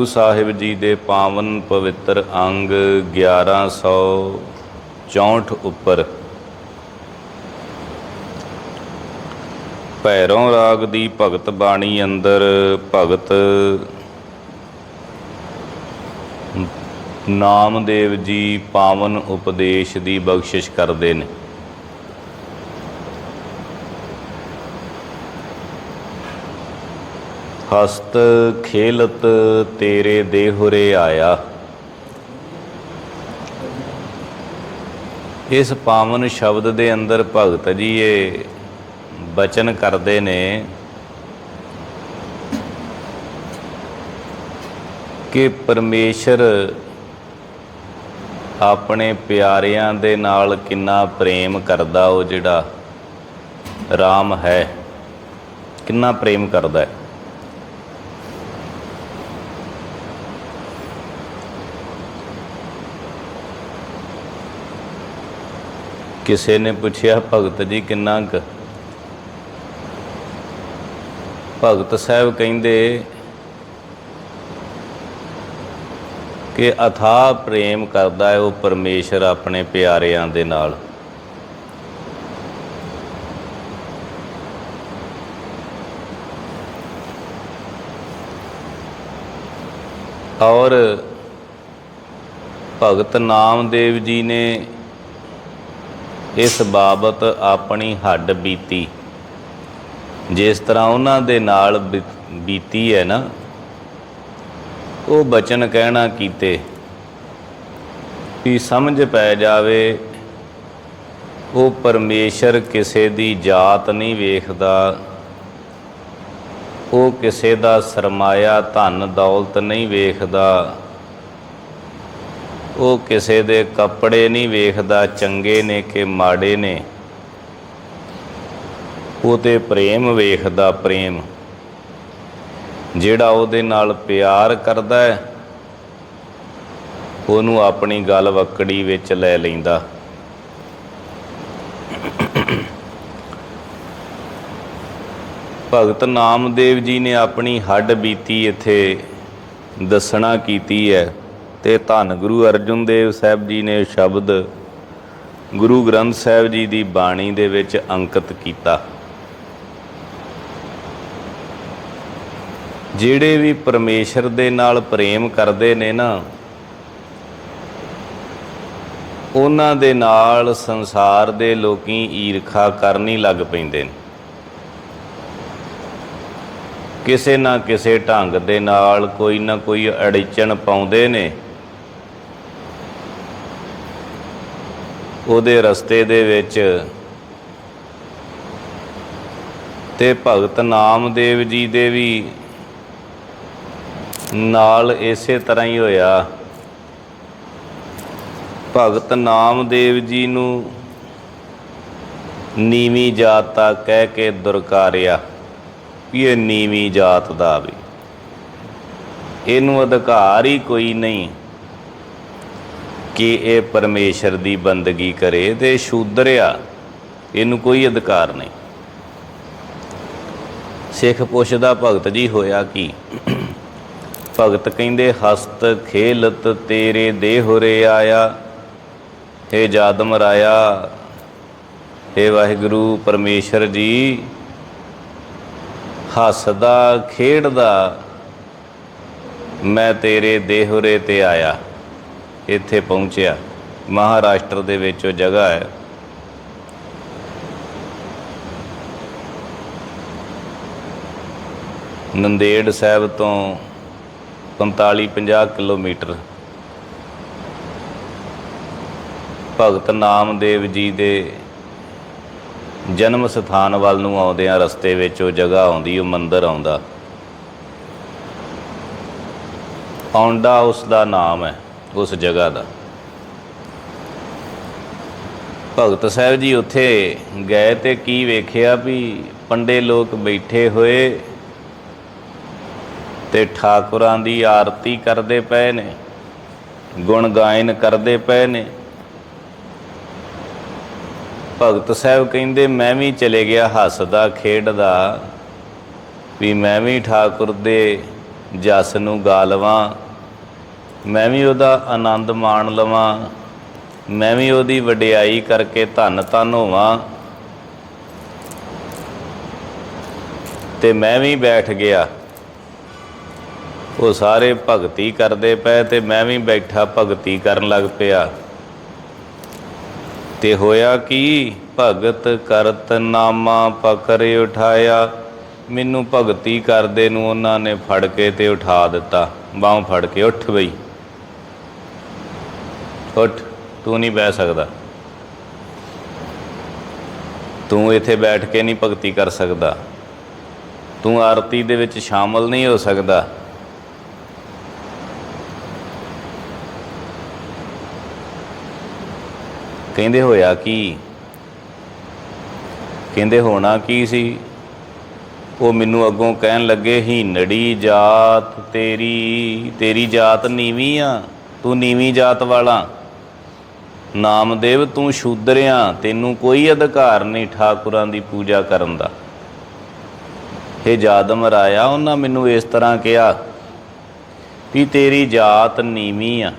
ਗੁਰੂ ਸਾਹਿਬ ਜੀ ਦੇ ਪਾਵਨ ਪਵਿੱਤਰ ਅੰਗ 1164 ਉੱਪਰ। ਭੈਰੋਂ ਰਾਗ ਦੀ ਭਗਤ ਬਾਣੀ ਅੰਦਰ ਭਗਤ ਨਾਮਦੇਵ ਜੀ ਪਾਵਨ ਉਪਦੇਸ਼ ਦੀ ਬਖਸ਼ਿਸ਼ ਕਰਦੇ ਨੇ। ਹਸਤ ਖੇਲਤ ਤੇਰੇ ਦੇਹੁਰੇ ਆਇਆ। ਇਸ ਪਾਵਨ ਸ਼ਬਦ ਦੇ ਅੰਦਰ ਭਗਤ ਜੀ ਇਹ ਬਚਨ ਕਰਦੇ ਨੇ ਕਿ ਪਰਮੇਸ਼ਰ ਆਪਣੇ ਪਿਆਰਿਆਂ ਦੇ ਨਾਲ ਕਿੰਨਾ ਪ੍ਰੇਮ ਕਰਦਾ ਉਹ ਜਿਹੜਾ RAM ਹੈ, ਕਿੰਨਾ ਪ੍ਰੇਮ ਕਰਦਾ ਹੈ। ਕਿਸੇ ਨੇ ਪੁੱਛਿਆ, ਭਗਤ ਜੀ, ਕਿੰਨਾ ਕੁ? ਭਗਤ ਸਾਹਿਬ ਕਹਿੰਦੇ ਕਿ ਅਥਾਹ ਪ੍ਰੇਮ ਕਰਦਾ ਹੈ ਉਹ ਪਰਮੇਸ਼ਰ ਆਪਣੇ ਪਿਆਰਿਆਂ ਦੇ ਨਾਲ। ਔਰ ਭਗਤ ਨਾਮਦੇਵ ਜੀ ਨੇ ਇਸ ਬਾਬਤ ਆਪਣੀ ਹੱਡ ਬੀਤੀ। ਜਿਸ ਤਰ੍ਹਾਂ ਉਹਨਾਂ ਦੇ ਨਾਲ ਬੀ- ਬੀਤੀ ਹੈ ਨਾ, ਉਹ ਬਚਨ ਕਹਿਣਾ ਕੀਤੇ ਵੀ ਸਮਝ ਪੈ ਜਾਵੇ, ਉਹ ਪਰਮੇਸ਼ਰ ਕਿਸੇ ਦੀ ਜਾਤ ਨਹੀਂ ਵੇਖਦਾ, ਉਹ ਕਿਸੇ ਦਾ ਸਰਮਾਇਆ ਧਨ ਦੌਲਤ ਨਹੀਂ ਵੇਖਦਾ। ਉਹ ਕਿਸੇ ਦੇ ਕੱਪੜੇ ਨਹੀਂ ਵੇਖਦਾ, ਚੰਗੇ ਨੇ ਕਿ ਮਾੜੇ ਨੇ? ਉਹ ਤੇ ਪ੍ਰੇਮ ਵੇਖਦਾ ਪ੍ਰੇਮ। ਜਿਹੜਾ ਉਹਦੇ ਨਾਲ ਪਿਆਰ ਕਰਦਾ ਹੈ, ਉਹਨੂੰ ਆਪਣੀ ਗੱਲ ਵਕੜੀ ਵਿੱਚ ਲੈ ਲੈਂਦਾ। ਭਗਤ ਨਾਮਦੇਵ ਜੀ ਨੇ ਆਪਣੀ ਹੱਡ ਬੀਤੀ ਇੱਥੇ ਦੱਸਣਾ ਕੀਤੀ ਹੈ। ਤੇ ਧੰਨ ਗੁਰੂ ਅਰਜਨ ਦੇਵ ਸਾਹਿਬ ਜੀ ਨੇ ਸ਼ਬਦ ਗੁਰੂ ਗ੍ਰੰਥ ਸਾਹਿਬ ਜੀ ਦੀ ਬਾਣੀ ਦੇ ਵਿੱਚ ਅੰਕਿਤ ਕੀਤਾ। ਜਿਹੜੇ ਵੀ ਪਰਮੇਸ਼ਰ ਦੇ ਨਾਲ ਪ੍ਰੇਮ ਕਰਦੇ ਨੇ ਨਾ, ਉਹਨਾਂ ਦੇ ਨਾਲ ਸੰਸਾਰ ਦੇ ਲੋਕੀ ਈਰਖਾ ਕਰਨੀ ਲੱਗ ਪੈਂਦੇ ਨੇ। ਕਿਸੇ ਨਾ ਕਿਸੇ ਢੰਗ ਦੇ ਨਾਲ ਕੋਈ ਨਾ ਕੋਈ ਅੜਚਣ ਪਾਉਂਦੇ ਨੇ। ਉਹਦੇ ਰਸਤੇ ਦੇ ਵਿੱਚ ਤੇ ਭਗਤ ਨਾਮਦੇਵ ਜੀ ਦੇ ਵੀ ਨਾਲ ਇਸੇ ਤਰ੍ਹਾਂ ਹੀ ਹੋਇਆ। ਭਗਤ ਨਾਮਦੇਵ ਜੀ ਨੂੰ ਨੀਵੀਂ ਜਾਤ ਦਾ ਕਹਿ ਕੇ ਦੁਰਕਾਰਿਆ। ਵੀ ਇਹ ਨੀਵੀਂ ਜਾਤ ਦਾ ਵੀ। ਇਹਨੂੰ ਅਧਿਕਾਰ ਹੀ ਕੋਈ ਨਹੀਂ। ਕਿ ਇਹ ਪਰਮੇਸ਼ਰ ਦੀ ਬੰਦਗੀ ਕਰੇ ਤੇ ਸ਼ੂਦਰਿਆ, ਇਹਨੂੰ ਕੋਈ ਅਧਿਕਾਰ ਨਹੀਂ। ਸਿੱਖ ਪੁੱਛਦਾ ਭਗਤ ਜੀ ਹੋਇਆ ਕੀ? ਭਗਤ ਕਹਿੰਦੇ, ਹਸਤ ਖੇਲਤ ਤੇਰੇ ਦੇਹੁਰੇ ਆਇਆ, ਹੇ ਜਾਦਮ ਰਾਇਆ, ਹੇ ਵਾਹਿਗੁਰੂ ਪਰਮੇਸ਼ਰ ਜੀ, ਹੱਸਦਾ, ਖੇਡਦਾ, ਮੈਂ ਤੇਰੇ ਦੇਹੁਰੇ ਤੇ ਆਇਆ। ਇੱਥੇ ਪਹੁੰਚਿਆ। ਮਹਾਰਾਸ਼ਟਰ ਦੇ ਵਿੱਚ ਉਹ ਜਗ੍ਹਾ ਹੈ। ਨੰਦੇੜ ਸਾਹਿਬ ਤੋਂ 45 50 ਕਿਲੋਮੀਟਰ। ਭਗਤ ਨਾਮਦੇਵ ਜੀ ਦੇ ਜਨਮ ਸਥਾਨ ਵੱਲ ਨੂੰ ਆਉਂਦਿਆਂ ਰਸਤੇ ਵਿੱਚ ਉਹ ਜਗ੍ਹਾ ਆਉਂਦੀ, ਉਹ ਮੰਦਿਰ ਆਉਂਦਾ। ਔਂਡਾ ਉਸ ਦਾ ਨਾਮ ਹੈ। ਉਸ ਜਗ੍ਹਾ ਦਾ। ਭਗਤ ਸਾਹਿਬ ਜੀ ਉੱਥੇ ਗਏ ਤੇ ਕੀ ਵੇਖਿਆ ਵੀ ਪੰਡੇ ਲੋਕ ਬੈਠੇ ਹੋਏ ਤੇ ਠਾਕੁਰਾਂ ਦੀ ਆਰਤੀ ਕਰਦੇ ਪਏ ਨੇ, ਗੁਣ ਗਾਇਨ ਕਰਦੇ ਪਏ ਨੇ। ਭਗਤ ਸਾਹਿਬ ਕਹਿੰਦੇ, ਮੈਂ ਵੀ ਚਲੇ ਗਿਆ ਹੱਸਦਾ ਖੇਡਦਾ, ਵੀ ਮੈਂ ਵੀ ਠਾਕੁਰ ਦੇ ਜਸ ਨੂੰ ਗਾਲਵਾਂ ਮੈਂ ਵੀ ਉਹਦਾ ਆਨੰਦ ਮਾਣ ਲਵਾਂ, ਮੈਂ ਵੀ ਉਹਦੀ ਵਡਿਆਈ ਕਰਕੇ ਧੰਨ ਧੰਨ ਹੋਵਾਂ। ਤੇ ਮੈਂ ਵੀ ਬੈਠ ਗਿਆ। ਉਹ ਸਾਰੇ ਭਗਤੀ ਕਰਦੇ ਪਏ ਤੇ ਮੈਂ ਵੀ ਬੈਠਾ ਭਗਤੀ ਕਰਨ ਲੱਗ ਪਿਆ। ਤੇ ਹੋਇਆ ਕੀ? ਭਗਤ ਕਰਤ ਨਾਮਾ ਪਕੜ ਉਠਾਇਆ। ਮੈਨੂੰ ਭਗਤੀ ਕਰਦੇ ਨੂੰ ਉਹਨਾਂ ਨੇ ਫੜ ਕੇ ਤੇ ਉਠਾ ਦਿੱਤਾ। ਬਾਹ ਫੜ ਕੇ ਉੱਠ ਬਈ। ਉੱਠ, ਤੂੰ ਨਹੀਂ ਬਹਿ ਸਕਦਾ। ਤੂੰ ਇੱਥੇ ਬੈਠ ਕੇ ਨਹੀਂ ਭਗਤੀ ਕਰ ਸਕਦਾ। ਤੂੰ ਆਰਤੀ ਦੇ ਵਿੱਚ ਸ਼ਾਮਲ ਨਹੀਂ ਹੋ ਸਕਦਾ। ਕਹਿੰਦੇ ਹੋਇਆ ਕੀ? ਕਹਿੰਦੇ ਹੋਣਾ ਕੀ ਸੀ? ਉਹ ਮੈਨੂੰ ਅੱਗੋਂ ਕਹਿਣ ਲੱਗੇ, ਹੀ ਨੜੀ ਜਾਤ ਤੇਰੀ ਤੇਰੀ ਜਾਤ ਨੀਵੀਂ ਆ, ਤੂੰ ਨੀਵੀਂ ਜਾਤ ਵਾਲਾ। ਨਾਮਦੇਵ ਤੂੰ ਸ਼ੂਦਰਿਆਂ, ਤੈਨੂੰ ਕੋਈ ਅਧਿਕਾਰ ਨਹੀਂ ਠਾਕੁਰਾਂ ਦੀ ਪੂਜਾ ਕਰਨ ਦਾ। ਇਹ ਜਾਦਮ ਰਾਇਆ, ਉਹਨਾਂ ਮੈਨੂੰ ਇਸ ਤਰ੍ਹਾਂ ਕਿਹਾ, ਵੀ ਤੇਰੀ ਜਾਤ ਨੀਵੀਂ ਆ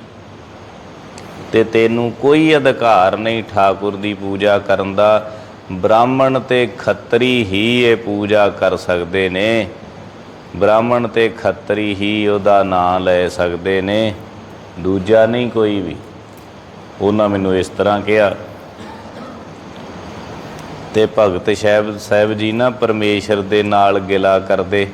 ਤੇ ਤੈਨੂੰ ਕੋਈ ਅਧਿਕਾਰ ਨਹੀਂ ਠਾਕੁਰ ਦੀ ਪੂਜਾ ਕਰਨ ਦਾ। ਬ੍ਰਾਹਮਣ ਤੇ ਖੱਤਰੀ ਹੀ ਇਹ ਪੂਜਾ ਕਰ ਸਕਦੇ ਨੇ। ਬ੍ਰਾਹਮਣ ਤੇ ਖੱਤਰੀ ਹੀ ਉਹਦਾ ਨਾਮ ਲੈ ਸਕਦੇ ਨੇ। ਦੂਜਾ ਨਹੀਂ ਕੋਈ ਵੀ। ਉਹਨਾਂ ਮੈਨੂੰ ਇਸ ਤਰ੍ਹਾਂ ਕਿਹਾ, ਤੇ ਭਗਤ ਸਾਹਿਬ ਸਾਹਿਬ ਜੀ ਨਾ ਪਰਮੇਸ਼ਰ ਦੇ ਨਾਲ ਗਿਲਾ ਕਰਦੇ।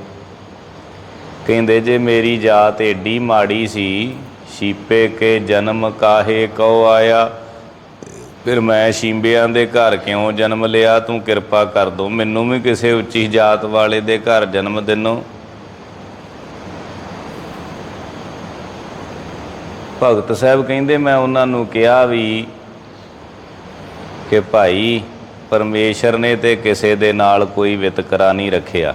ਕਹਿੰਦੇ, ਜੇ ਮੇਰੀ ਜਾਤ ਏਡੀ ਮਾੜੀ ਸੀ ਸ਼ੀਪੇ ਕੇ ਜਨਮ ਕਾਹੇ ਕਉ ਆਇਆ? ਫਿਰ ਮੈਂ ਸ਼ੀਂਬਿਆਂ ਦੇ ਘਰ ਕਿਉਂ ਜਨਮ ਲਿਆ? ਤੂੰ ਕਿਰਪਾ ਕਰ ਦੋ, ਮੈਨੂੰ ਵੀ ਕਿਸੇ ਉੱਚੀ ਜਾਤ ਵਾਲੇ ਦੇ ਘਰ ਜਨਮ ਦਿਨੋ। ਭਗਤ ਸਾਹਿਬ ਕਹਿੰਦੇ, ਮੈਂ ਉਹਨਾਂ ਨੂੰ ਕਿਹਾ ਵੀ ਕਿ ਭਾਈ ਪਰਮੇਸ਼ਰ ਨੇ ਤੇ ਕਿਸੇ ਦੇ ਨਾਲ ਕੋਈ ਵਿਤਕਰਾ ਨਹੀਂ ਰੱਖਿਆ।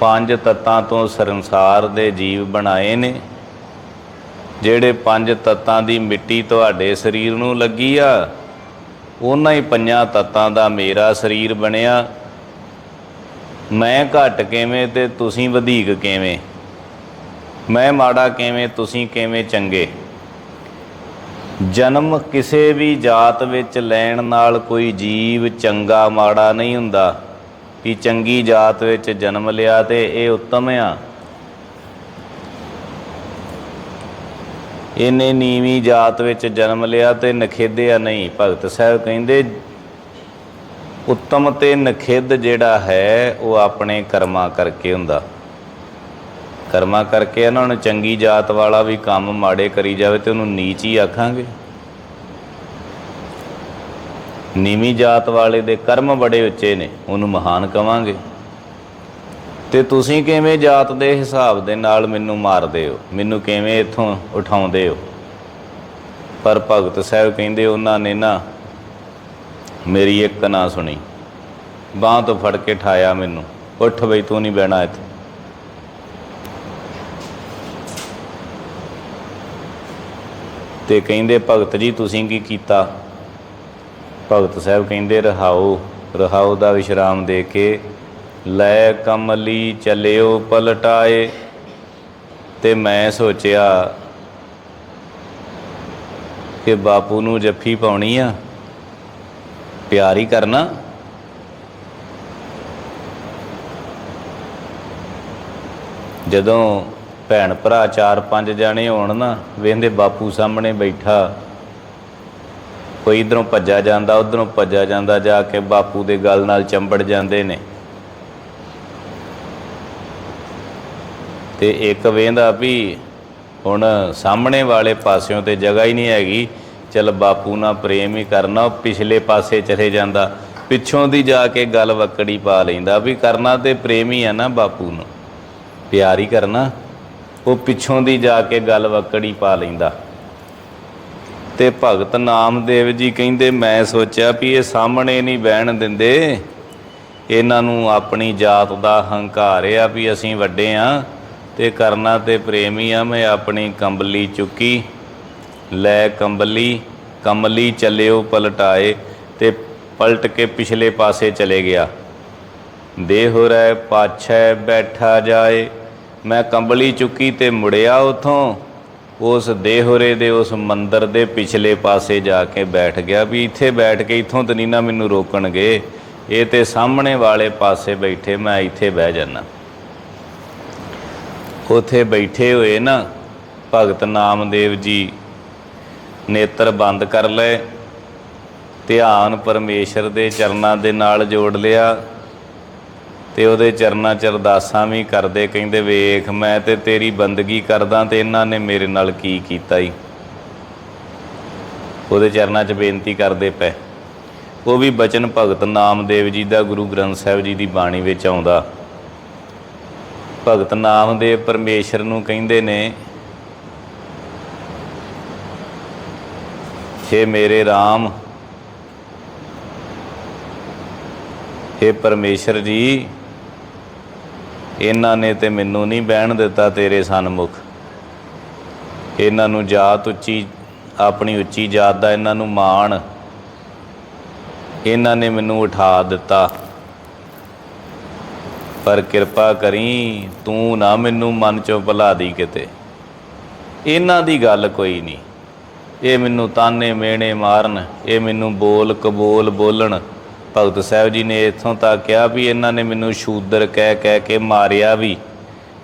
ਪੰਜ ਤੱਤਾਂ ਤੋਂ ਸੰਸਾਰ ਦੇ ਜੀਵ ਬਣਾਏ ਨੇ। ਜਿਹੜੇ ਪੰਜ ਤੱਤਾਂ ਦੀ ਮਿੱਟੀ ਤੁਹਾਡੇ ਸਰੀਰ ਨੂੰ ਲੱਗੀ ਆ, ਉਹਨਾਂ ਹੀ ਪੰਜਾਂ ਤੱਤਾਂ ਦਾ ਮੇਰਾ ਸਰੀਰ ਬਣਿਆ। ਮੈਂ ਘਟ ਕਿਵੇਂ ਤੇ ਤੁਸੀਂ ਵਧੇਕ ਕਿਵੇਂ? ਮੈਂ ਮਾੜਾ ਕਿਵੇਂ, ਤੁਸੀਂ ਕਿਵੇਂ ਚੰਗੇ? ਜਨਮ ਕਿਸੇ ਵੀ ਜਾਤ ਵਿੱਚ ਲੈਣ ਨਾਲ ਕੋਈ ਜੀਵ ਚੰਗਾ ਮਾੜਾ ਨਹੀਂ ਹੁੰਦਾ ਕਿ ਚੰਗੀ ਜਾਤ ਵਿੱਚ ਜਨਮ ਲਿਆ ਤੇ ਇਹ ਉੱਤਮ ਆ। ਇਹਨੇ ਨੀਵੀਂ ਜਾਤ ਵਿੱਚ ਜਨਮ ਲਿਆ ਤੇ ਨਖੇਦਿਆ ਨਹੀਂ। ਭਗਤ ਸਾਹਿਬ ਕਹਿੰਦੇ, ਉੱਤਮ ਤੇ ਨਖੇਦ ਜਿਹੜਾ ਹੈ, ਉਹ ਆਪਣੇ ਕਰਮਾਂ ਕਰਕੇ ਹੁੰਦਾ। ਕਰਮਾਂ ਕਰਕੇ ਇਹਨਾਂ ਨੂੰ ਚੰਗੀ ਜਾਤ ਵਾਲਾ ਵੀ ਕੰਮ ਮਾੜੇ ਕਰੀ ਜਾਵੇ ਤੇ ਉਹਨੂੰ ਨੀਚ ਹੀ ਆਖਾਂਗੇ। ਨੀਵੀਂ ਜਾਤ ਵਾਲੇ ਦੇ ਕਰਮ ਬੜੇ ਉੱਚੇ ਨੇ, ਉਹਨੂੰ ਮਹਾਨ ਕਵਾਂਗੇ। ਤੇ ਤੁਸੀਂ ਕਿਵੇਂ ਜਾਤ ਦੇ ਹਿਸਾਬ ਦੇ ਨਾਲ ਮੈਨੂੰ ਮਾਰਦੇ ਹੋ? ਮੈਨੂੰ ਕਿਵੇਂ ਇੱਥੋਂ ਉਠਾਉਂਦੇ ਹੋ? ਪਰ ਭਗਤ ਸਾਹਿਬ ਕਹਿੰਦੇ ਉਹਨਾਂ ਨੇ ਨਾ, ਮੇਰੀ ਇੱਕ ਨਾ ਸੁਣੀ। ਬਾਹ ਤੋਂ ਫੜ ਕੇ ਠਾਇਆ ਮੈਨੂੰ। ਉੱਠ ਬਈ, ਤੂੰ ਨਹੀਂ ਬਹਿਣਾ ਇੱਥੇ। ਤੇ ਕਹਿੰਦੇ, ਭਗਤ ਜੀ, ਤੁਸੀਂ ਕੀ ਕੀਤਾ? ਭਗਤ ਸਾਹਿਬ ਕਹਿੰਦੇ, ਰਹਾਓ ਰਹਾਓ ਦਾ ਵਿਸ਼ਰਾਮ ਦੇ ਕੇ ਲੈ ਕਮਲੀ ਚੱਲਿਓ ਪਲਟਾਏ। ਤੇ ਮੈਂ ਸੋਚਿਆ ਕਿ ਬਾਪੂ ਨੂੰ ਜੱਫੀ ਪਾਉਣੀ ਆ, ਪਿਆਰ ਹੀ ਕਰਨਾ। ਜਦੋਂ ਭੈਣ ਭਰਾ ਚਾਰ ਪੰਜ ਜਾਣੇ ਹੋਣ ਨਾ ਵੇਂਦੇ ਬਾਪੂ ਸਾਹਮਣੇ ਬੈਠਾ। ਕੋਈ ਇਧਰੋਂ ਭੱਜਾ ਜਾਂਦਾ, ਉਧਰੋਂ ਭੱਜਾ ਜਾਂਦਾ, ਜਾ ਕੇ ਬਾਪੂ ਦੇ ਗਲ ਨਾਲ ਚੰਬੜ ਜਾਂਦੇ ਨੇ। ਤੇ ਇੱਕ ਵੇਂਦਾ ਵੀ ਹੁਣ ਸਾਹਮਣੇ ਵਾਲੇ ਪਾਸਿਓਂ ਤੇ ਜਗ੍ਹਾ ਹੀ ਨਹੀਂ ਹੈਗੀ। ਚਲ ਬਾਪੂ ਨਾਲ ਪ੍ਰੇਮ ਹੀ ਕਰਨਾ, ਉਹ ਪਿਛਲੇ ਪਾਸੇ ਚਲੇ ਜਾਂਦਾ। ਪਿੱਛੋਂ ਦੀ ਜਾ ਕੇ ਗੱਲ ਵਕੜੀ ਪਾ ਲੈਂਦਾ ਵੀ ਕਰਨਾ ਤੇ ਪ੍ਰੇਮ ਹੀ ਆ ਨਾ ਬਾਪੂ ਨੂੰ। ਪਿਆਰ ਹੀ ਕਰਨਾ। ਉਹ ਪਿੱਛੋਂ ਦੀ ਜਾ ਕੇ ਗੱਲ ਵਕੜੀ ਪਾ ਲੈਂਦਾ। ਤੇ ਭਗਤ ਨਾਮਦੇਵ ਜੀ ਕਹਿੰਦੇ, ਮੈਂ ਸੋਚਿਆ ਵੀ ਇਹ ਸਾਹਮਣੇ ਨਹੀਂ ਬਹਿਣ ਦਿੰਦੇ। ਇਹਨਾਂ ਨੂੰ ਆਪਣੀ ਜਾਤ ਦਾ ਹੰਕਾਰ ਆ ਵੀ ਅਸੀਂ ਵੱਡੇ ਆ ਤੇ ਕਰਨਾ ਤੇ ਪ੍ਰੇਮੀ ਆ, ਮੈਂ ਆਪਣੀ ਕੰਬਲੀ ਚੁੱਕੀ, ਲੈ ਕੰਬਲੀ ਕਮਲੀ ਚੱਲਿਓ ਪਲਟਾਏ ਤੇ ਪਲਟ ਕੇ ਪਿਛਲੇ ਪਾਸੇ ਚਲੇ ਗਿਆ। ਦੇਹ ਰਹਿ ਪਾਛੈ ਬੈਠਾ ਜਾਏ ਮੈਂ ਕੰਬਲੀ ਚੁੱਕੀ ਤੇ ਮੁੜਿਆ ਉਥੋਂ। ਉਸ ਦੇਹੁਰੇ ਦੇ, ਉਸ ਮੰਦਰ ਦੇ ਪਿਛਲੇ ਪਾਸੇ ਜਾ ਕੇ ਬੈਠ ਗਿਆ ਵੀ ਇੱਥੇ ਬੈਠ ਕੇ ਇੱਥੋਂ ਤਾਂ ਨਹੀਂ ਨਾ ਮੈਨੂੰ ਰੋਕਣਗੇ। ਇਹ ਤੇ ਸਾਹਮਣੇ ਵਾਲੇ ਪਾਸੇ ਬੈਠੇ, ਮੈਂ ਇੱਥੇ ਬਹਿ ਜਾਣਾ ਉਥੇ ਬੈਠੇ ਹੋਏ ਨਾ, ਭਗਤ ਨਾਮਦੇਵ ਜੀ ਨੇਤਰ ਬੰਦ ਕਰ ਲਏ, ਧਿਆਨ ਪਰਮੇਸ਼ਰ ਦੇ ਚਰਨਾਂ ਦੇ ਨਾਲ ਜੋੜ ਲਿਆ। ਤੇ ਉਹਦੇ ਚਰਨਾਂ ਚ ਅਰਦਾਸਾਂ ਵੀ ਕਰਦੇ, ਕਹਿੰਦੇ, ਵੇਖ, ਮੈਂ ਤੇ ਤੇਰੀ ਬੰਦਗੀ ਕਰਦਾ ਤੇ ਇਹਨਾਂ ਨੇ ਮੇਰੇ ਨਾਲ ਕੀ ਕੀਤਾ ਈ? ਉਹਦੇ ਚਰਨਾਂ 'ਚ ਬੇਨਤੀ ਕਰਦੇ ਪਏ। ਉਹ ਵੀ ਬਚਨ ਭਗਤ ਨਾਮਦੇਵ ਜੀ ਦਾ ਗੁਰੂ ਗ੍ਰੰਥ ਸਾਹਿਬ ਜੀ ਦੀ ਬਾਣੀ ਵਿੱਚ ਆਉਂਦਾ। ਭਗਤ ਨਾਮਦੇਵ ਪਰਮੇਸ਼ਰ ਨੂੰ ਕਹਿੰਦੇ ਨੇ, ਹੇ ਮੇਰੇ RAM ਹੇ ਪਰਮੇਸ਼ਰ ਜੀ ਇਹਨਾਂ ਨੇ ਤੇ ਮੈਨੂੰ ਨਹੀਂ ਬਹਿਣ ਦਿੱਤਾ ਤੇਰੇ ਸਨਮੁਖ। ਇਹਨਾਂ ਨੂੰ ਜਾਤ ਉੱਚੀ, ਆਪਣੀ ਉੱਚੀ ਜਾਤ ਦਾ ਇਹਨਾਂ ਨੂੰ ਮਾਣ। ਇਹਨਾਂ ਨੇ ਮੈਨੂੰ ਉਠਾ ਦਿੱਤਾ। ਪਰ ਕਿਰਪਾ ਕਰੀ, ਤੂੰ ਨਾ ਮੈਨੂੰ ਮਨ ਚੋਂ ਭੁਲਾ ਦੀ ਕਿਤੇ। ਇਹਨਾਂ ਦੀ ਗੱਲ ਕੋਈ ਨਹੀਂ। ਇਹ ਮੈਨੂੰ ਤਾਨੇ ਮੇਣੇ ਮਾਰਨ, ਇਹ ਮੈਨੂੰ ਬੋਲ ਕਬੋਲ ਬੋਲਣ। ਭਗਤ ਸਾਹਿਬ ਜੀ ਨੇ ਇੱਥੋਂ ਤੱਕ ਕਿਹਾ ਵੀ ਇਹਨਾਂ ਨੇ ਮੈਨੂੰ ਸ਼ੂਦਰ ਕਹਿ ਕਹਿ ਕੇ ਮਾਰਿਆ ਵੀ।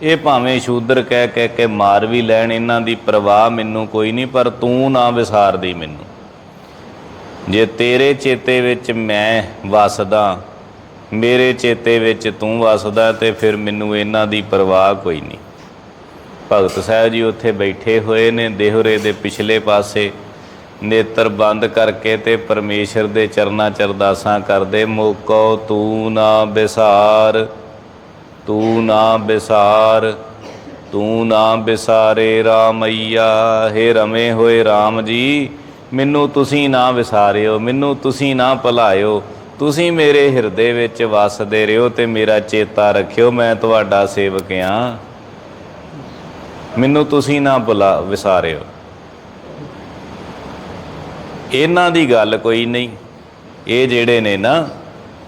ਇਹ ਭਾਵੇਂ ਸ਼ੂਦਰ ਕਹਿ ਕਹਿ ਕੇ ਮਾਰ ਵੀ ਲੈਣ, ਇਹਨਾਂ ਦੀ ਪਰਵਾਹ ਮੈਨੂੰ ਕੋਈ ਨਹੀਂ, ਪਰ ਤੂੰ ਨਾ ਵਿਸਾਰਦੀ ਮੈਨੂੰ। ਜੇ ਤੇਰੇ ਚੇਤੇ ਵਿੱਚ ਮੈਂ ਵਸਦਾ, ਮੇਰੇ ਚੇਤੇ ਵਿੱਚ ਤੂੰ ਵਸਦਾ, ਤੇ ਫਿਰ ਮੈਨੂੰ ਇਹਨਾਂ ਦੀ ਪਰਵਾਹ ਕੋਈ ਨਹੀਂ। ਭਗਤ ਸਾਹਿਬ ਜੀ ਉੱਥੇ ਬੈਠੇ ਹੋਏ ਨੇ, ਦੇਹੁਰੇ ਦੇ ਪਿਛਲੇ ਪਾਸੇ। ਨੇਤਰ ਬੰਦ ਕਰਕੇ ਤੇ ਪਰਮੇਸ਼ਰ ਦੇ ਚਰਨਾਂ ਚ ਅਰਦਾਸਾਂ ਕਰਦੇ, ਮੋਕੋ ਤੂੰ ਨਾ ਬਿਸਾਰ, ਤੂੰ ਨਾ ਬਿਸਾਰ, ਤੂੰ ਨਾ ਬਿਸਾਰੇ ਰਾਮਈਆ, ਹੇ ਰਮੇ ਹੋਏ RAM ਜੀ, ਮੈਨੂੰ ਤੁਸੀਂ ਨਾ ਵਿਸਾਰਿਓ, ਮੈਨੂੰ ਤੁਸੀਂ ਨਾ ਭੁਲਾਇਓ, ਤੁਸੀਂ ਮੇਰੇ ਹਿਰਦੇ ਵਿੱਚ ਵਸਦੇ ਰਹੋ ਤੇ ਮੇਰਾ ਚੇਤਾ ਰੱਖਿਓ, ਮੈਂ ਤੁਹਾਡਾ ਸੇਵਕ ਹਾਂ। ਮੈਨੂੰ ਤੁਸੀਂ ਨਾ ਭੁਲਾ, ਵਿਸਾਰਿਓ। ਇਹਨਾਂ ਦੀ ਗੱਲ ਕੋਈ ਨਹੀਂ। ਇਹ ਜਿਹੜੇ ਨੇ ਨਾ,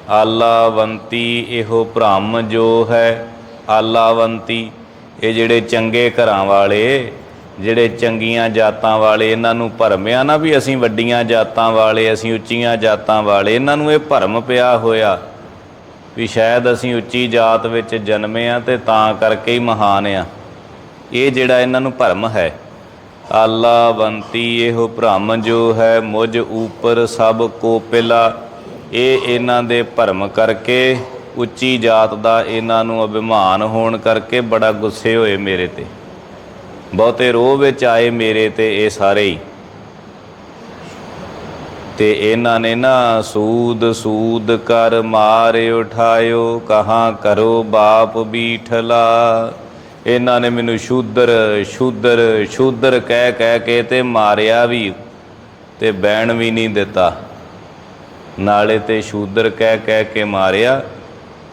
ਆਲਾਵੰਤੀ ਇਹੋ ਭ੍ਰਮ ਜੋ ਹੈ, ਆਲਾਵੰਤੀ। ਇਹ ਜਿਹੜੇ ਚੰਗੇ ਘਰਾਂ ਵਾਲੇ, ਜਿਹੜੇ ਚੰਗੀਆਂ ਜਾਤਾਂ ਵਾਲੇ, ਇਹਨਾਂ ਨੂੰ ਭਰਮ ਆ ਨਾ ਵੀ ਅਸੀਂ ਵੱਡੀਆਂ ਜਾਤਾਂ ਵਾਲੇ, ਅਸੀਂ ਉੱਚੀਆਂ ਜਾਤਾਂ ਵਾਲੇ। ਇਹਨਾਂ ਨੂੰ ਇਹ ਭਰਮ ਪਿਆ ਹੋਇਆ ਵੀ ਸ਼ਾਇਦ ਅਸੀਂ ਉੱਚੀ ਜਾਤ ਵਿੱਚ ਜਨਮੇ ਆ ਤੇ ਤਾਂ ਕਰਕੇ ਹੀ ਮਹਾਨ ਆ। ਇਹ ਜਿਹੜਾ ਇਹਨਾਂ ਨੂੰ ਭਰਮ ਹੈ। ਆਲਾ ਬੰਤੀ ਇਹੋ ਭ੍ਰਮ ਜੋ ਹੈ ਮੁਝ ਉਪਰ ਸਭ ਕੋ ਪਿਲਾ। ਇਹ ਇਹਨਾਂ ਦੇ ਭਰਮ ਕਰਕੇ, ਉੱਚੀ ਜਾਤ ਦਾ ਇਹਨਾਂ ਨੂੰ ਅਭਿਮਾਨ ਹੋਣ ਕਰਕੇ ਬੜਾ ਗੁੱਸੇ ਹੋਏ ਮੇਰੇ ਤੇ। ਬਹੁਤੇ ਰੋਹ ਵਿੱਚ ਆਏ ਮੇਰੇ ਤੇ ਇਹ ਸਾਰੇ ਹੀ। ਤੇ ਇਹਨਾਂ ਨੇ ਨਾ ਸੂਦ ਸੂਦ ਕਰ ਮਾਰੇ ਉਠਾਇਓ, ਕਹਾਂ ਕਰੋ ਬਾਪ ਬੀਠਲਾ। ਇਹਨਾਂ ਨੇ ਮੈਨੂੰ ਸ਼ੂਦਰ ਸ਼ੂਦਰ ਸ਼ੂਦਰ ਕਹਿ ਕਹਿ ਕੇ ਤੇ ਮਾਰਿਆ ਵੀ, ਤੇ ਬੈਣ ਵੀ ਨਹੀਂ ਦਿੱਤਾ। ਨਾਲੇ ਤੇ ਸ਼ੂਦਰ ਕਹਿ ਕਹਿ ਕੇ ਮਾਰਿਆ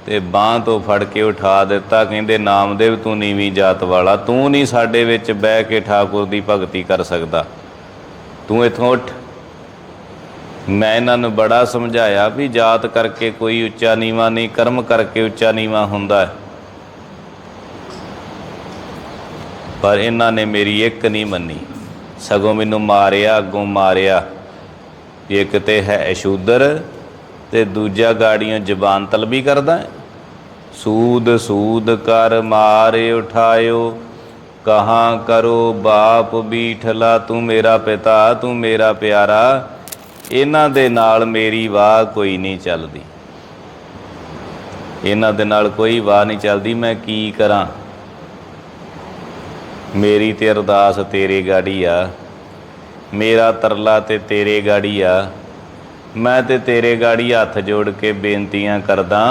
ਤੇ ਬਾਹ ਤੋਂ ਫੜ ਕੇ ਉਠਾ ਦਿੱਤਾ, ਕਹਿੰਦੇ, ਨਾਮਦੇਵ ਤੂੰ ਨੀਵੀਂ ਜਾਤ ਵਾਲਾ, ਤੂੰ ਨਹੀਂ ਸਾਡੇ ਵਿੱਚ ਬਹਿ ਕੇ ਠਾਕੁਰ ਦੀ ਭਗਤੀ ਕਰ ਸਕਦਾ। ਤੂੰ ਇੱਥੋਂ ਉੱਠ। ਮੈਂ ਇਹਨਾਂ ਨੂੰ ਬੜਾ ਸਮਝਾਇਆ ਵੀ ਜਾਤ ਕਰਕੇ ਕੋਈ ਉੱਚਾ ਨੀਵਾ ਨਹੀਂ, ਕਰਮ ਕਰਕੇ ਉੱਚਾ ਨੀਵਾ ਹੁੰਦਾ ਹੈ। ਪਰ ਇਹਨਾਂ ਨੇ ਮੇਰੀ ਇੱਕ ਨਹੀਂ ਮੰਨੀ। ਸਗੋਂ ਮੈਨੂੰ ਮਾਰਿਆ, ਅੱਗੋਂ ਮਾਰਿਆ। ਇੱਕ ਤੇ ਹੈ ਅਸ਼ੂਦਰ ਤੇ ਦੂਜਾ ਗਾੜੀਆਂ ਜ਼ਬਾਨ ਤਲਬੀ ਕਰਦਾ ਸੂਦ ਸੂਦ ਕਰ ਮਾਰੇ ਉਠਾਇਓ, ਕਹਾਂ ਕਰੋ ਬਾਪ ਬੀਠਲਾ, ਤੂੰ ਮੇਰਾ ਪਿਤਾ, ਤੂੰ ਮੇਰਾ ਪਿਆਰਾ। ਇਹਨਾਂ ਦੇ ਨਾਲ ਮੇਰੀ ਵਾਹ ਕੋਈ ਨਹੀਂ ਚੱਲਦੀ। ਇਹਨਾਂ ਦੇ ਨਾਲ ਕੋਈ ਵਾਹ ਨਹੀਂ ਚੱਲਦੀ, ਮੈਂ ਕੀ ਕਰਾਂ? ਮੇਰੀ ਤੇ ਅਰਦਾਸ ਤੇਰੇ ਗਾੜੀ ਆ। ਮੇਰਾ ਤਰਲਾ ਤੇ ਤੇਰੇ ਗਾੜੀ ਆ। ਮੈਂ ਤੇ ਤੇਰੇ ਗਾੜੀ ਹੱਥ ਜੋੜ ਕੇ ਬੇਨਤੀਆਂ ਕਰਦਾ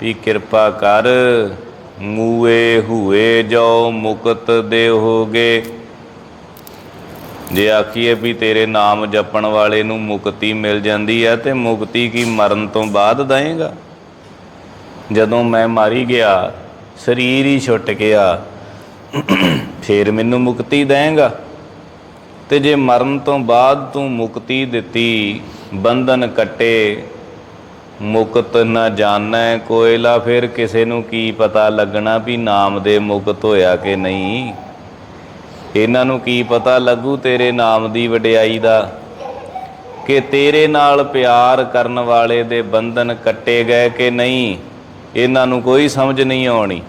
ਵੀ ਕਿਰਪਾ ਕਰ, ਮੂਏ ਹੂਏ ਜੋ ਮੁਕਤ ਦੇ ਹੋਗੇ ਜੇ ਆਖੀਏ ਵੀ ਤੇਰੇ ਨਾਮ ਜਪਣ ਵਾਲੇ ਨੂੰ ਮੁਕਤੀ ਮਿਲ ਜਾਂਦੀ ਹੈ ਤੇ ਮੁਕਤੀ ਕੀ ਮਰਨ ਤੋਂ ਬਾਅਦ ਦਏਗਾ ਜਦੋਂ ਮੈਂ ਮਾਰੀ ਗਿਆ, ਸਰੀਰ ਹੀ ਛੁੱਟ ਗਿਆ। ਫੇਰ ਮੈਨੂੰ ਮੁਕਤੀ ਦੇਂਗਾ। ਤੇ ਜੇ ਮਰਨ ਤੋਂ ਬਾਅਦ ਤੂੰ ਮੁਕਤੀ ਦਿੱਤੀ, ਬੰਧਨ ਕੱਟੇ, ਮੁਕਤ ਨਾ ਜਾਣੈ ਕੋਇਲਾ, ਫਿਰ ਕਿਸੇ ਨੂੰ ਕੀ ਪਤਾ ਲੱਗਣਾ ਵੀ ਨਾਮ ਦੇ ਮੁਕਤ ਹੋਇਆ ਕਿ ਨਹੀਂ? ਇਹਨਾਂ ਨੂੰ ਕੀ ਪਤਾ ਲੱਗੂ ਤੇਰੇ ਨਾਮ ਦੀ ਵਡਿਆਈ ਦਾ? ਕਿ ਤੇਰੇ ਨਾਲ ਪਿਆਰ ਕਰਨ ਵਾਲੇ ਦੇ ਬੰਧਨ ਕੱਟੇ ਗਏ ਕਿ ਨਹੀਂ? ਇਹਨਾਂ ਨੂੰ ਕੋਈ ਸਮਝ ਨਹੀਂ ਆਉਣੀ।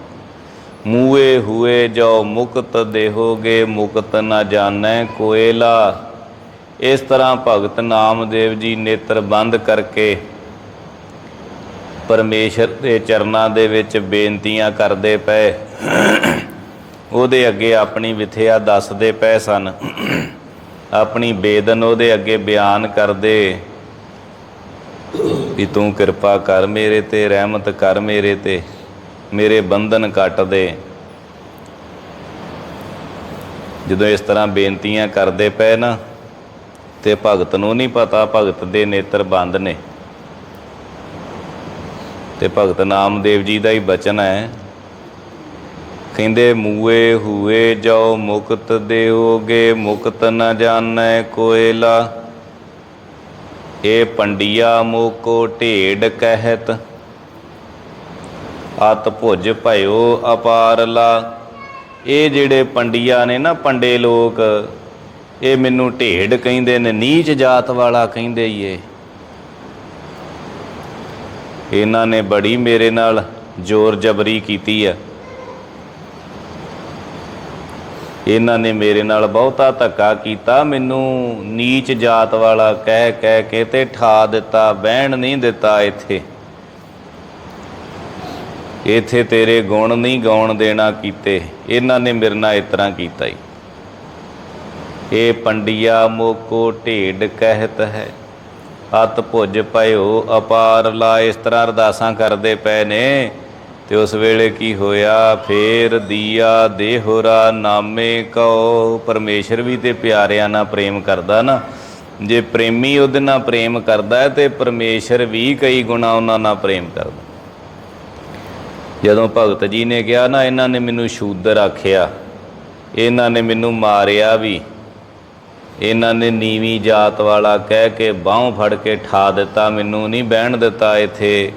ਮੂਏ ਹੁਏ ਜੋ ਮੁਕਤ ਦੇਹੋਗੇ, ਮੁਕਤ ਨਾ ਜਾਣੈ ਕੋਇਲਾ। ਇਸ ਤਰ੍ਹਾਂ ਭਗਤ ਨਾਮਦੇਵ ਜੀ ਨੇਤਰ ਬੰਦ ਕਰਕੇ ਪਰਮੇਸ਼ਰ ਦੇ ਚਰਨਾਂ ਦੇ ਵਿੱਚ ਬੇਨਤੀਆਂ ਕਰਦੇ ਪਏ। ਉਹਦੇ ਅੱਗੇ ਆਪਣੀ ਵਿਥਿਆ ਦੱਸਦੇ ਪਏ ਸਨ। ਆਪਣੀ ਬੇਦਨ ਉਹਦੇ ਅੱਗੇ ਬਿਆਨ ਕਰਦੇ ਵੀ ਤੂੰ ਕਿਰਪਾ ਕਰ ਮੇਰੇ ਤੇ, ਰਹਿਮਤ ਕਰ ਮੇਰੇ ਤੇ। ਮੇਰੇ ਬੰਧਨ ਕੱਟ ਦੇ ਜਦੋਂ ਇਸ ਤਰ੍ਹਾਂ ਬੇਨਤੀਆਂ ਕਰਦੇ ਪਏ ਨਾ ਤੇ ਭਗਤ ਨੂੰ ਨਹੀਂ ਪਤਾ ਭਗਤ ਦੇ ਨੇਤਰ ਬੰਦ ਨੇ। ਤੇ ਭਗਤ ਨਾਮਦੇਵ ਜੀ ਦਾ ਹੀ ਬਚਨ ਹੈ। ਕਹਿੰਦੇ, ਮੂਏ ਹੋਏ ਜੋ ਮੁਕਤ ਦੇਓਗੇ, ਮੁਕਤ ਨਾ ਜਾਣੈ ਕੋਇਲਾ। ਇਹ ਪੰਡਿਆ ਮੋਕੋ ਢੇਡ ਕਹਿਤ। ਅਤ ਭੁਜ ਭਇਓ ਅਪਾਰਲਾ। ਇਹ ਜਿਹੜੇ ਪੰਡਿਆ ਨੇ ਨਾ ਪੰਡੇ ਲੋਕ, ਇਹ ਮੈਨੂੰ ਢੇਡ ਕਹਿੰਦੇ ਨੇ, ਨੀਚ ਜਾਤ ਵਾਲਾ ਕਹਿੰਦੇ ਈ ਇਹ ਇਹਨਾਂ ਨੇ ਬੜੀ ਮੇਰੇ ਨਾਲ ਜ਼ੋਰ ਜ਼ਬਰੀ ਕੀਤੀ ਆ। ਇਹਨਾਂ ਨੇ ਮੇਰੇ ਨਾਲ ਬਹੁਤਾ ਧੱਕਾ ਕੀਤਾ, ਮੈਨੂੰ ਨੀਚ ਜਾਤ ਵਾਲਾ ਕਹਿ ਕਹਿ ਕੇ ਤੇ ਠਾ ਦਿੱਤਾ, ਬਹਿਣ ਨਹੀਂ ਦਿੱਤਾ ਇੱਥੇ। ਇੱਥੇ ਤੇਰੇ ਗੁਣ ਨਹੀਂ ਗਾਉਣ ਦੇਣਾ ਕੀਤੇ, ਇਹਨਾਂ ਨੇ ਮੇਰੇ ਨਾਲ ਇਸ ਤਰ੍ਹਾਂ ਕੀਤਾ ਹੀ ਇਹ ਪੰਡਿਆ, ਮੋਕੋ ਢੇਡ ਕਹਿਤ ਹੈ। ਅਤ ਭੁਜ ਪਇਓ ਅਪਾਰ ਲਾ ਇਸ ਤਰ੍ਹਾਂ ਅਰਦਾਸਾਂ ਕਰਦੇ ਪਏ ਨੇ। ਤੇ ਉਸ ਵੇਲੇ ਕੀ ਹੋਇਆ? ਫੇਰ ਦੀਆ ਦੇਹੁਰਾ ਨਾਮੇ ਕਉ। ਪਰਮੇਸ਼ਰ ਵੀ ਤੇ ਪਿਆਰਿਆਂ ਨਾਲ ਪ੍ਰੇਮ ਕਰਦਾ ਨਾ। ਜੇ ਪ੍ਰੇਮੀ ਉਹਦੇ ਨਾਲ ਪ੍ਰੇਮ ਕਰਦਾ ਹੈ ਤੇ ਪਰਮੇਸ਼ਰ ਵੀ ਕਈ ਗੁਣਾ ਉਹਨਾਂ ਨਾਲ ਪ੍ਰੇਮ ਕਰਦਾ। ਜਦੋਂ ਭਗਤ ਜੀ ਨੇ ਕਿਹਾ, ਨਾ, ਇਹਨਾਂ ਨੇ ਮੈਨੂੰ ਸ਼ੂਦਰ ਆਖਿਆ, ਇਹਨਾਂ ਨੇ ਮੈਨੂੰ ਮਾਰਿਆ ਵੀ, ਇਹਨਾਂ ਨੇ ਨੀਵੀਂ ਜਾਤ ਵਾਲਾ ਕਹਿ ਕੇ ਬਾਹੋਂ ਫੜ ਕੇ ਠਾ ਦਿੱਤਾ, ਮੈਨੂੰ ਨਹੀਂ ਬਹਿਣ ਦਿੱਤਾ ਇੱਥੇ।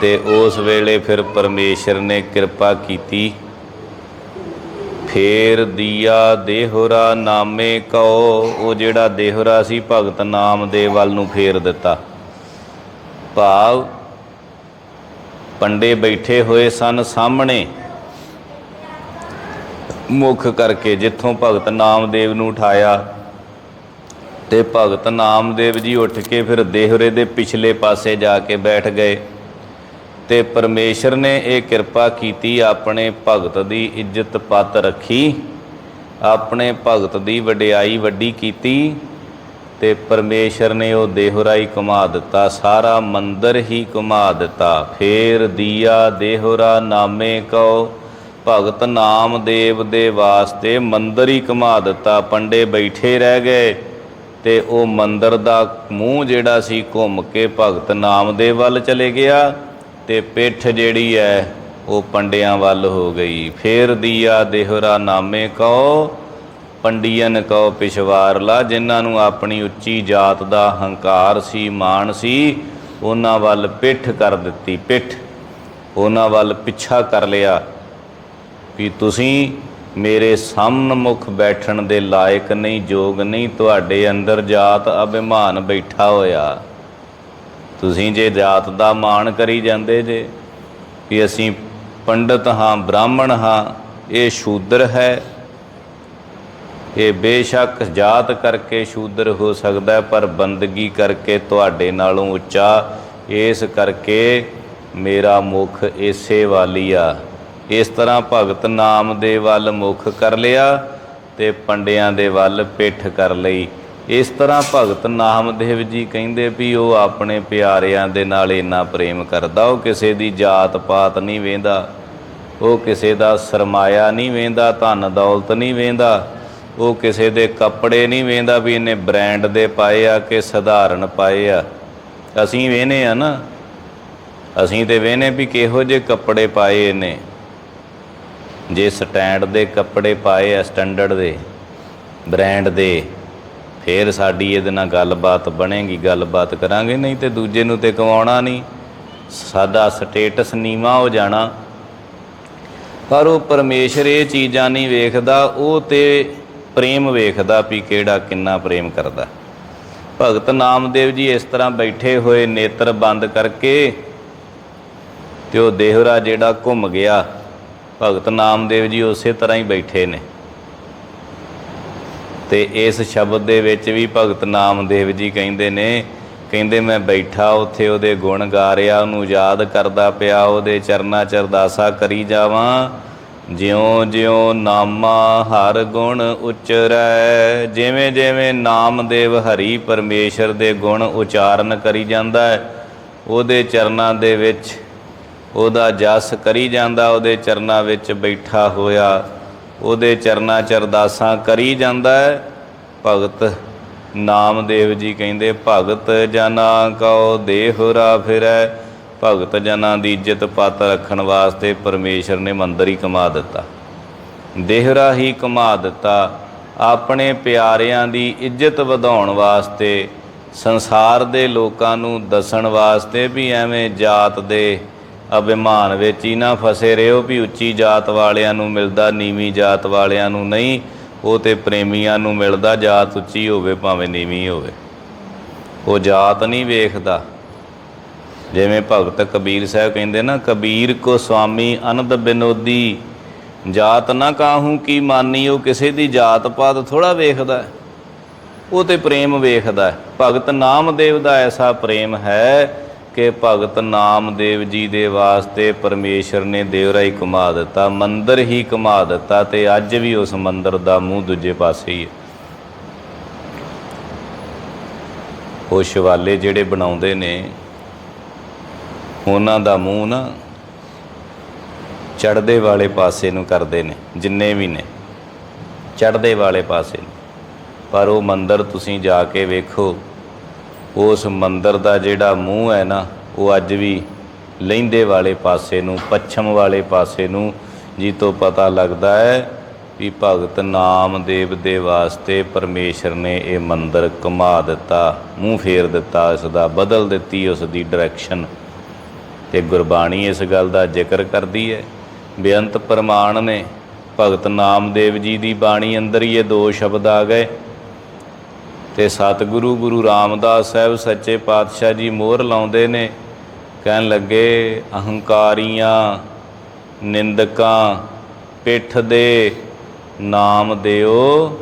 ਤੇ ਉਸ ਵੇਲੇ ਫਿਰ ਪਰਮੇਸ਼ਰ ਨੇ ਕਿਰਪਾ ਕੀਤੀ। ਫੇਰ ਦੀਆ ਦੇਹੁਰਾ ਨਾਮੇ ਕਉ ਉਹ ਜਿਹੜਾ ਦੇਹਰਾ ਸੀ, ਭਗਤ ਨਾਮ ਦੇ ਵੱਲ ਨੂੰ ਫੇਰ ਦਿੱਤਾ। ਭਾਵ ਪੰਡੇ ਬੈਠੇ ਹੋਏ ਸਨ ਸਾਹਮਣੇ। ਮੁਖ ਕਰਕੇ ਜਿੱਥੋਂ ਭਗਤ ਨਾਮਦੇਵ ਨੂੰ ਉਠਾਇਆ ਤੇ ਭਗਤ ਨਾਮਦੇਵ ਜੀ ਉੱਠ ਕੇ ਫਿਰ ਦੇਹਰੇ ਦੇ ਪਿਛਲੇ ਪਾਸੇ ਜਾ ਕੇ ਬੈਠ ਗਏ ਤੇ ਪਰਮੇਸ਼ਰ ਨੇ ਇਹ ਕਿਰਪਾ ਕੀਤੀ, ਆਪਣੇ ਭਗਤ ਦੀ ਇੱਜ਼ਤ ਪੱਤ ਰੱਖੀ, ਆਪਣੇ ਭਗਤ ਦੀ ਵਡਿਆਈ ਵੱਡੀ ਕੀਤੀ। ਤੇ ਪਰਮੇਸ਼ਰ ਨੇ ਉਹ ਦੇਹੁਰਾ ਹੀ ਘੁਮਾ ਦਿੱਤਾ, ਸਾਰਾ ਮੰਦਰ ਹੀ ਘੁਮਾ ਦਿੱਤਾ। ਫੇਰ ਦੀਆ ਦੇਹੁਰਾ ਨਾਮੇ ਕਉ, ਭਗਤ ਨਾਮਦੇਵ ਦੇ ਵਾਸਤੇ ਮੰਦਰ ਹੀ ਘੁਮਾ ਦਿੱਤਾ। ਪੰਡੇ ਬੈਠੇ ਰਹਿ ਗਏ ਤੇ ਉਹ ਮੰਦਰ ਦਾ ਮੂੰਹ ਜਿਹੜਾ ਸੀ ਘੁੰਮ ਕੇ ਭਗਤ ਨਾਮਦੇਵ ਵੱਲ ਚਲੇ ਗਿਆ ਤੇ ਪਿੱਠ ਜਿਹੜੀ ਹੈ ਉਹ ਪੰਡਿਆਂ ਵੱਲ ਹੋ ਗਈ। ਫੇਰ ਦੀਆ ਦੇਹੁਰਾ ਨਾਮੇ ਕਉ ਪੰਡੀਅਨ ਕਉ ਪਿਛਵਾਰਲਾ ਜਿਨ੍ਹਾਂ ਨੂੰ ਆਪਣੀ ਉੱਚੀ ਜਾਤ ਦਾ ਹੰਕਾਰ ਸੀ, ਮਾਣ ਸੀ, ਉਹਨਾਂ ਵੱਲ ਪਿੱਠ ਕਰ ਦਿੱਤੀ, ਪਿੱਠ। ਉਹਨਾਂ ਵੱਲ ਪਿੱਛਾ ਕਰ ਲਿਆ ਵੀ ਤੁਸੀਂ ਮੇਰੇ ਸਾਹਮਣਮੁਖ ਬੈਠਣ ਦੇ ਲਾਇਕ ਨਹੀਂ ਯੋਗ ਨਹੀਂ, ਤੁਹਾਡੇ ਅੰਦਰ ਜਾਤ ਅਭਿਮਾਨ ਬੈਠਾ ਹੋਇਆ। ਤੁਸੀਂ ਜੇ ਜਾਤ ਦਾ ਮਾਣ ਕਰੀ ਜਾਂਦੇ ਜੇ, ਕਿ ਅਸੀਂ ਪੰਡਤ ਹਾਂ, ਬ੍ਰਾਹਮਣ ਹਾਂ, ਇਹ ਸ਼ੂਦਰ ਹੈ ਇਹ ਬੇਸ਼ੱਕ ਜਾਤ ਕਰਕੇ ਸ਼ੂਦਰ ਹੋ ਸਕਦਾ ਪਰ ਬੰਦਗੀ ਕਰਕੇ ਤੁਹਾਡੇ ਨਾਲੋਂ ਉੱਚਾ, ਇਸ ਕਰਕੇ ਮੇਰਾ ਮੁਖ ਇਸੇ ਵਾਲੀ ਆ। ਇਸ ਤਰ੍ਹਾਂ ਭਗਤ ਨਾਮ ਦੇ ਵੱਲ ਮੁਖ ਕਰ ਲਿਆ ਤੇ ਪੰਡਿਆਂ ਦੇ ਵੱਲ ਪਿੱਠ ਕਰ ਲਈ। ਇਸ ਤਰ੍ਹਾਂ ਭਗਤ ਨਾਮਦੇਵ ਜੀ ਕਹਿੰਦੇ ਵੀ ਉਹ ਆਪਣੇ ਪਿਆਰਿਆਂ ਦੇ ਨਾਲ ਇੰਨਾ ਪ੍ਰੇਮ ਕਰਦਾ, ਉਹ ਕਿਸੇ ਦੀ ਜਾਤ ਪਾਤ ਨਹੀਂ ਵੇਂਦਾ, ਉਹ ਕਿਸੇ ਦਾ ਸਰਮਾਇਆ ਨਹੀਂ ਵੇਂਦਾ, ਧਨ ਦੌਲਤ ਨਹੀਂ ਵੇਂਦਾ। ਉਹ ਕਿਸੇ ਦੇ ਕੱਪੜੇ ਨਹੀਂ ਵੇਂਦਾ ਵੀ ਇਹਨੇ ਬ੍ਰਾਂਡ ਦੇ ਪਾਏ ਆ ਕਿ ਸਧਾਰਨ ਪਾਏ ਆ। ਅਸੀਂ ਵੇਨੇ ਆ ਨਾ। ਅਸੀਂ ਤੇ ਵੇਨੇ ਵੀ ਕਿਹੋ ਜਿਹੇ ਕੱਪੜੇ ਪਾਏ ਇਹਨੇ। ਜੇ ਸਟੈਂਡ ਦੇ ਕੱਪੜੇ ਪਾਏ ਆ ਸਟੈਂਡਰਡ ਦੇ, ਬ੍ਰਾਂਡ ਦੇ, ਫੇਰ ਸਾਡੀ ਇਹਦੇ ਨਾਲ ਗੱਲਬਾਤ ਬਣੇਗੀ, ਗੱਲਬਾਤ ਕਰਾਂਗੇ, ਨਹੀਂ ਤੇ ਦੂਜੇ ਨੂੰ ਤੇ ਕਵਾਉਣਾ ਨਹੀਂ। ਸਾਡਾ ਸਟੇਟਸ ਨੀਵਾ ਹੋ ਜਾਣਾ। ਪਰ ਉਹ ਪਰਮੇਸ਼ਰ ਇਹ ਚੀਜ਼ਾਂ ਨਹੀਂ ਵੇਖਦਾ, ਉਹ ਤੇ ਪ੍ਰੇਮ ਵੇਖਦਾ ਵੀ ਕਿਹੜਾ ਕਿੰਨਾ ਪ੍ਰੇਮ ਕਰਦਾ। ਭਗਤ ਨਾਮਦੇਵ ਜੀ ਇਸ ਤਰ੍ਹਾਂ ਬੈਠੇ ਹੋਏ ਨੇਤਰ ਬੰਦ ਕਰਕੇ ਤੇ ਉਹ ਦੇਹਰਾ ਜਿਹੜਾ ਘੁੰਮ ਗਿਆ, ਭਗਤ ਨਾਮਦੇਵ ਜੀ ਉਸੇ ਤਰ੍ਹਾਂ ਹੀ ਬੈਠੇ ਨੇ। ਤੇ ਇਸ ਸ਼ਬਦ ਦੇ ਵਿੱਚ ਵੀ ਭਗਤ ਨਾਮਦੇਵ ਜੀ ਕਹਿੰਦੇ ਨੇ, ਕਹਿੰਦੇ ਮੈਂ ਬੈਠਾ ਉੱਥੇ ਉਹਦੇ ਗੁਣ ਗਾ ਰਿਹਾ ਉਹਨੂੰ ਯਾਦ ਕਰਦਾ ਪਿਆ, ਉਹਦੇ ਚਰਨਾ ਚ ਅਰਦਾਸਾ ਕਰੀ ਜਾਵਾਂ। ਜਿਉਂ ਜਿਉਂ ਨਾਮਾ ਹਰ ਗੁਣ ਉਚਰੈ, ਜਿਵੇਂ ਜਿਵੇਂ ਨਾਮਦੇਵ ਹਰੀ ਪਰਮੇਸ਼ਰ ਦੇ ਗੁਣ ਉਚਾਰਨ ਕਰੀ ਜਾਂਦਾ ਹੈ, ਉਹਦੇ ਚਰਨਾਂ ਦੇ ਵਿੱਚ ਉਹਦਾ ਜਸ ਕਰੀ ਜਾਂਦਾ, ਉਹਦੇ ਚਰਨਾਂ ਵਿੱਚ ਬੈਠਾ ਹੋਇਆ, ਉਹਦੇ ਚਰਨਾਂ ਚ ਅਰਦਾਸਾਂ ਕਰੀ ਜਾਂਦਾ ਹੈ। ਭਗਤ ਨਾਮਦੇਵ ਜੀ ਕਹਿੰਦੇ, ਭਗਤ ਜਨਾ ਕਉ ਦੇਹੁਰਾ ਫਿਰੈ ਭਗਤ ਜਨਾਂ ਦੀ ਇੱਜ਼ਤ ਪੱਤ ਰੱਖਣ ਵਾਸਤੇ ਪਰਮੇਸ਼ਰ ਨੇ ਮੰਦਰ ਹੀ ਕਮਾ ਦਿੱਤਾ। ਦੇਹਰਾ ਹੀ ਕਮਾ ਦਿੱਤਾ। ਆਪਣੇ ਪਿਆਰਿਆਂ ਦੀ ਇੱਜ਼ਤ ਵਧਾਉਣ ਵਾਸਤੇ, ਸੰਸਾਰ ਦੇ ਲੋਕਾਂ ਨੂੰ ਦੱਸਣ ਵਾਸਤੇ ਵੀ ਐਵੇਂ ਜਾਤ ਦੇ ਅਭਿਮਾਨ ਵਿੱਚ ਹੀ ਨਾ ਫਸੇ ਰਹੋ ਵੀ ਉੱਚੀ ਜਾਤ ਵਾਲਿਆਂ ਨੂੰ ਮਿਲਦਾ, ਨੀਵੀਂ ਜਾਤ ਵਾਲਿਆਂ ਨੂੰ ਨਹੀਂ, ਉਹ ਤੇ ਪ੍ਰੇਮੀਆਂ ਨੂੰ ਮਿਲਦਾ, ਜਾਤ ਉੱਚੀ ਹੋਵੇ ਭਾਵੇਂ ਨੀਵੀਂ ਹੋਵੇ। ਉਹ ਜਾਤ ਨਹੀਂ ਵੇਖਦਾ। ਜਿਵੇਂ ਭਗਤ ਕਬੀਰ ਸਾਹਿਬ ਕਹਿੰਦੇ ਨਾ, ਕਬੀਰ ਕੋ ਸੁਆਮੀ ਅਨੰਦ ਬਿਨੋਦੀ, ਜਾਤ ਨਾ ਕਾਹੂ ਕੀ ਮਾਨੀ, ਉਹ ਕਿਸੇ ਦੀ ਜਾਤ ਪਾਤ ਥੋੜਾ ਵੇਖਦਾ ਉਹ ਤੇ ਪ੍ਰੇਮ ਵੇਖਦਾ ਭਗਤ ਨਾਮਦੇਵ ਦਾ ਐਸਾ ਪ੍ਰੇਮ ਹੈ ਕਿ ਭਗਤ ਨਾਮਦੇਵ ਜੀ ਦੇ ਵਾਸਤੇ ਪਰਮੇਸ਼ਰ ਨੇ ਦੇਵਰਾ ਹੀ ਕਮਾ ਦਿੱਤਾ, ਮੰਦਰ ਹੀ ਕਮਾ ਦਿੱਤਾ ਤੇ ਅੱਜ ਵੀ ਉਸ ਮੰਦਰ ਦਾ ਮੂੰਹ ਦੂਜੇ ਪਾਸੇ ਹੀ ਹੈ। ਉਹ ਸ਼ਿਵਾਲੇ ਜਿਹੜੇ ਬਣਾਉਂਦੇ ਨੇ ਉਹਨਾਂ ਦਾ ਮੂੰਹ ਨਾ ਚੜਦੇ ਵਾਲੇ ਪਾਸੇ ਨੂੰ ਕਰਦੇ ਨੇ, ਜਿੰਨੇ ਵੀ ਨੇ। ਚੜਦੇ ਵਾਲੇ ਪਾਸੇ ਨੂੰ। ਪਰ ਉਹ ਮੰਦਰ ਤੁਸੀਂ ਜਾ ਕੇ ਵੇਖੋ, ਉਸ ਮੰਦਰ ਦਾ ਜਿਹੜਾ ਮੂੰਹ ਹੈ ਨਾ, ਉਹ ਅੱਜ ਵੀ ਲਹਿੰਦੇ ਵਾਲੇ ਪਾਸੇ ਨੂੰ, ਪੱਛਮ ਵਾਲੇ ਪਾਸੇ ਨੂੰ ਜੀ ਤੋਂ ਪਤਾ ਲੱਗਦਾ ਹੈ ਵੀ ਭਗਤ ਨਾਮਦੇਵ ਦੇ ਵਾਸਤੇ ਪਰਮੇਸ਼ਰ ਨੇ ਇਹ ਮੰਦਰ ਕਮਾ ਦਿੱਤਾ, ਮੂੰਹ ਫੇਰ ਦਿੱਤਾ ਇਸ ਦਾ ਬਦਲ ਦਿੱਤੀ ਉਸ ਦੀ ਡਾਇਰੈਕਸ਼ਨ ਤੇ ਗੁਰਬਾਣੀ ਇਸ ਗੱਲ ਦਾ ਜ਼ਿਕਰ ਕਰਦੀ ਹੈ। ਬੇਅੰਤ ਪ੍ਰਮਾਣ ਨੇ ਭਗਤ ਨਾਮਦੇਵ ਜੀ ਦੀ ਬਾਣੀ ਅੰਦਰ ਹੀ ਇਹ ਦੋ ਸ਼ਬਦ ਆ ਗਏ। ਤੇ ਸਤਿਗੁਰੂ ਗੁਰੂ ਰਾਮਦਾਸ ਸਾਹਿਬ ਸੱਚੇ ਪਾਤਸ਼ਾਹ ਜੀ ਮੋਹਰ ਲਾਉਂਦੇ ਨੇ। ਕਹਿਣ ਲੱਗੇ, ਅਹੰਕਾਰੀਆਂ, ਨਿੰਦਕਾਂ, ਪਿੱਠ ਦੇ ਨਾਮ ਦਿਓ।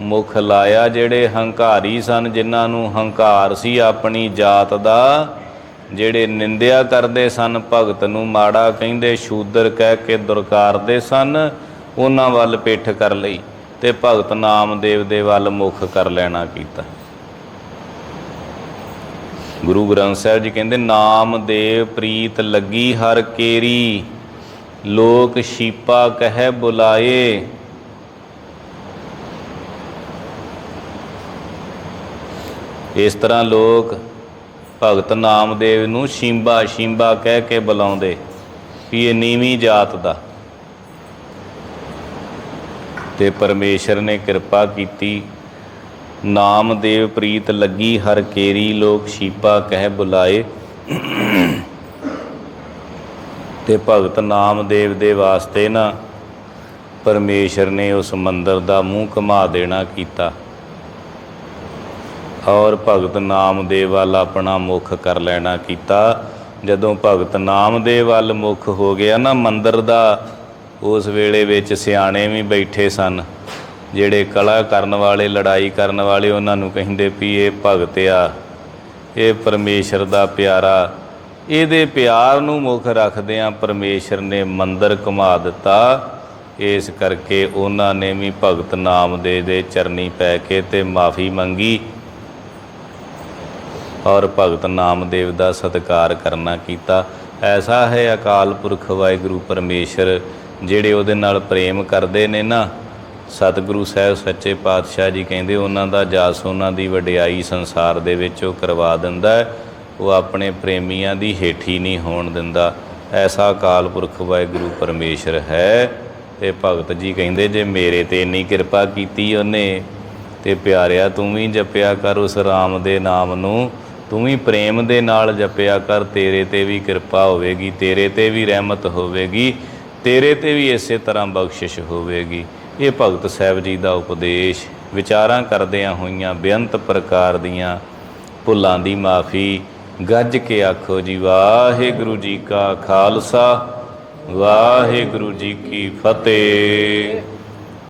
ਮੁਖ ਲਾਇਆ ਜਿਹੜੇ ਹੰਕਾਰੀ ਸਨ, ਜਿਨ੍ਹਾਂ ਨੂੰ ਹੰਕਾਰ ਸੀ ਆਪਣੀ ਜਾਤ ਦਾ। ਜਿਹੜੇ ਨਿੰਦਿਆ ਕਰਦੇ ਸਨ, ਭਗਤ ਨੂੰ ਮਾੜਾ ਕਹਿੰਦੇ, ਸ਼ੂਦਰ ਕਹਿ ਕੇ ਦੁਰਕਾਰਦੇ ਸਨ, ਉਹਨਾਂ ਵੱਲ ਪਿੱਠ ਕਰ ਲਈ ਤੇ ਭਗਤ ਨਾਮਦੇਵ ਦੇ ਵੱਲ ਮੁਖ ਕਰ ਲੈਣਾ ਕੀਤਾ। ਗੁਰੂ ਗ੍ਰੰਥ ਸਾਹਿਬ ਜੀ ਕਹਿੰਦੇ, ਨਾਮਦੇਵ ਪ੍ਰੀਤ ਲੱਗੀ ਹਰ ਕੇਰੀ, ਲੋਕ ਸ਼ੀਪਾ ਕਹੈ ਬੁਲਾਏ। ਇਸ ਤਰ੍ਹਾਂ ਲੋਕ ਭਗਤ ਨਾਮਦੇਵ ਨੂੰ ਸ਼ਿੰਬਾ ਸ਼ਿੰਬਾ ਕਹਿ ਕੇ ਬੁਲਾਉਂਦੇ, ਵੀ ਇਹ ਨੀਵੀਂ ਜਾਤ ਦਾ। ਤੇ ਪਰਮੇਸ਼ਰ ਨੇ ਕਿਰਪਾ ਕੀਤੀ। ਨਾਮਦੇਵ ਪ੍ਰੀਤ ਲੱਗੀ, ਹਰ ਕੇਰੀ ਲੋਕ ਸ਼ੀਪਾ ਕਹਿ ਬੁਲਾਏ। ਤੇ ਭਗਤ ਨਾਮਦੇਵ ਦੇ ਵਾਸਤੇ ਨਾ ਪਰਮੇਸ਼ਰ ਨੇ ਉਸ ਮੰਦਰ ਦਾ ਮੂੰਹ ਘੁਮਾ ਦੇਣਾ ਕੀਤਾ। ਔਰ ਭਗਤ ਨਾਮਦੇਵ ਵੱਲ ਆਪਣਾ ਮੁਖ ਕਰ ਲੈਣਾ ਕੀਤਾ। ਜਦੋਂ ਭਗਤ ਨਾਮਦੇਵ ਵੱਲ ਮੁਖ ਹੋ ਗਿਆ ਨਾ ਮੰਦਰ ਦਾ, ਉਸ ਵੇਲੇ ਵਿੱਚ ਸਿਆਣੇ ਵੀ ਬੈਠੇ ਸਨ, ਜਿਹੜੇ ਕਲਾ ਕਰਨ ਵਾਲੇ, ਲੜਾਈ ਕਰਨ ਵਾਲੇ ਉਹਨਾਂ ਨੂੰ ਕਹਿੰਦੇ ਵੀ ਇਹ ਭਗਤ ਆ, ਇਹ ਪਰਮੇਸ਼ਰ ਦਾ ਪਿਆਰਾ। ਇਹਦੇ ਪਿਆਰ ਨੂੰ ਮੁੱਖ ਰੱਖਦਿਆਂ ਪਰਮੇਸ਼ਰ ਨੇ ਮੰਦਰ ਘੁਮਾ ਦਿੱਤਾ। ਇਸ ਕਰਕੇ ਉਹਨਾਂ ਨੇ ਵੀ ਭਗਤ ਨਾਮਦੇਵ ਦੇ ਚਰਨੀ ਪੈ ਕੇ ਤੇ ਮਾਫੀ ਮੰਗੀ। ਔਰ ਭਗਤ ਨਾਮਦੇਵ ਦਾ ਸਤਿਕਾਰ ਕਰਨਾ ਕੀਤਾ। ਐਸਾ ਹੈ ਅਕਾਲ ਪੁਰਖ ਵਾਹਿਗੁਰੂ ਪਰਮੇਸ਼ਰ, ਜਿਹੜੇ ਉਹਦੇ ਨਾਲ ਪ੍ਰੇਮ ਕਰਦੇ ਨੇ ਨਾ। ਸਤਿਗੁਰੂ ਸਾਹਿਬ ਸੱਚੇ ਪਾਤਸ਼ਾਹ ਜੀ ਕਹਿੰਦੇ, ਉਹਨਾਂ ਦਾ ਜਾਸ ਉਹਨਾਂ ਦੀ ਵਡਿਆਈ ਸੰਸਾਰ ਦੇ ਵਿੱਚ ਉਹ ਕਰਵਾ ਦਿੰਦਾ ਉਹ ਆਪਣੇ ਪ੍ਰੇਮੀਆਂ ਦੀ ਹੇਠੀ ਨਹੀਂ ਹੋਣ ਦਿੰਦਾ। ਐਸਾ ਅਕਾਲ ਪੁਰਖ ਵਾਹਿਗੁਰੂ ਪਰਮੇਸ਼ਰ ਹੈ। ਤੇ ਭਗਤ ਜੀ ਕਹਿੰਦੇ, ਜੇ ਮੇਰੇ ਤੇ ਇੰਨੀ ਕਿਰਪਾ ਕੀਤੀ ਉਹਨੇ, ਤੇ ਪਿਆਰਿਆ ਤੂੰ ਵੀ ਜਪਿਆ ਕਰ ਉਸ ਰਾਮ ਦੇ ਨਾਮ ਨੂੰ। ਤੂੰ ਵੀ ਪ੍ਰੇਮ ਦੇ ਨਾਲ ਜਪਿਆ ਕਰ, ਤੇਰੇ ਤੇ ਵੀ ਕਿਰਪਾ ਹੋਵੇਗੀ, ਤੇਰੇ ਤੇ ਵੀ ਰਹਿਮਤ ਹੋਵੇਗੀ, ਤੇਰੇ ਤੇ ਵੀ ਇਸੇ ਤਰ੍ਹਾਂ ਬਖਸ਼ਿਸ਼ ਹੋਵੇਗੀ। ਇਹ ਭਗਤ ਸਾਹਿਬ ਜੀ ਦਾ ਉਪਦੇਸ਼, ਵਿਚਾਰਾਂ ਕਰਦਿਆਂ ਹੋਈਆਂ ਬੇਅੰਤ ਪ੍ਰਕਾਰ ਦੀਆਂ ਭੁੱਲਾਂ ਦੀ ਮਾਫੀ, ਗੱਜ ਕੇ ਆਖੋ ਜੀ, ਵਾਹਿਗੁਰੂ ਜੀ ਕਾ ਖਾਲਸਾ, ਵਾਹਿਗੁਰੂ ਜੀ ਕੀ ਫਤਿਹ।